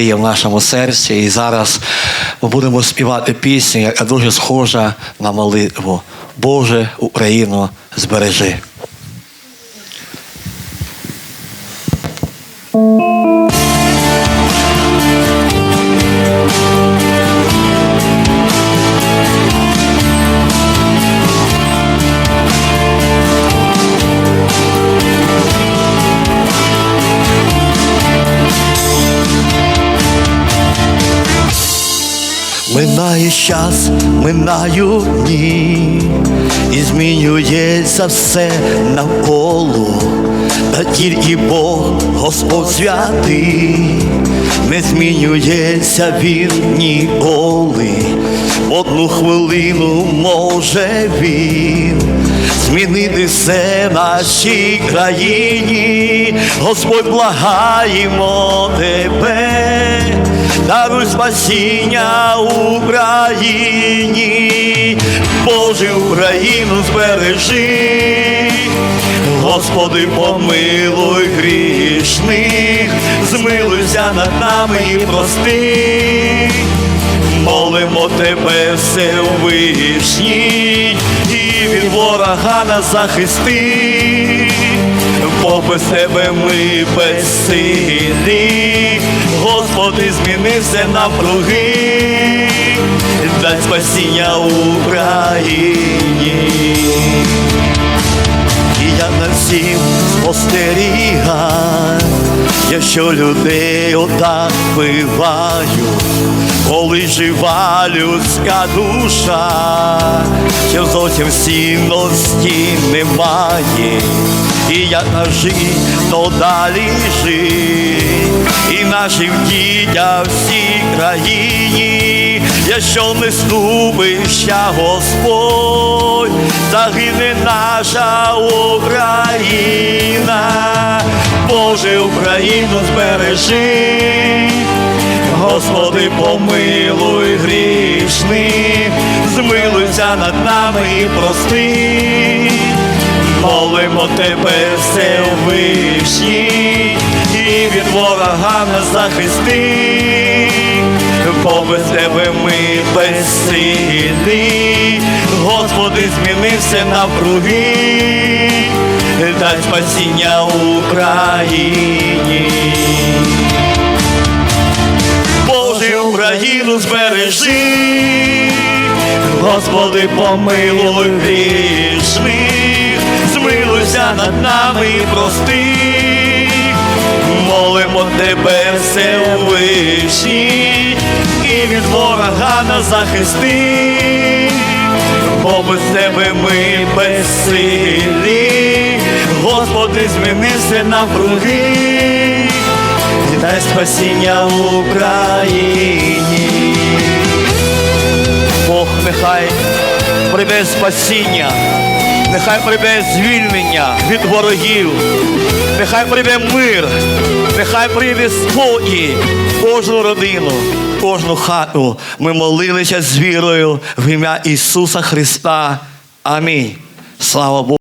є в нашому серці. І зараз ми будемо співати пісню, яка дуже схожа на молитву. Боже, Україну, збережи. Минає час, минають дні, і змінюється все навколо, та тільки Бог, Господь святий, не змінюється він ніколи. Одну хвилину може він змінити все нашій країні. Господь благаємо тебе даруй спасіння Україні, Боже Україну збережи, Господи, помилуй грішних, змилуйся над нами і прости. Молимо тебе, Всевишній, і від ворога нас захисти, бо без тебе ми безсилі, Господи, зміни все навкруги, дай спасіння Україні. І я на всім спостерігаю, якщо людей отак бивають, коли жива людська душа, що зовсім цінності немає, і як жить, то далі жить, і нашим дітям всій країні, якщо не ступища Господь, загине наша Україна, Боже Україну збережи, Господи, помилуй грішних, змилуйся над нами і прости, молимо тебе, Всевишній, і від ворога нас захисти, бо без тебе ми безсилі, Господи, зміни все навкруги, дай спасіння Україні. Боже, Україну збережи, Господи, помилуй грішних, змилуйся над нами і прости, молимо тебе, Всевишній, і від ворога нас захисти, бо без тебе ми безсилі, Господи, зміни все навкруги, і дай спасіння Україні. Бог нехай прийде спасіння, нехай прийде звільнення від ворогів, нехай прийде мир, нехай прийде спокій кожну родину, кожну хату. Ми молилися з вірою в ім'я Ісуса Христа. Амінь. Слава Богу.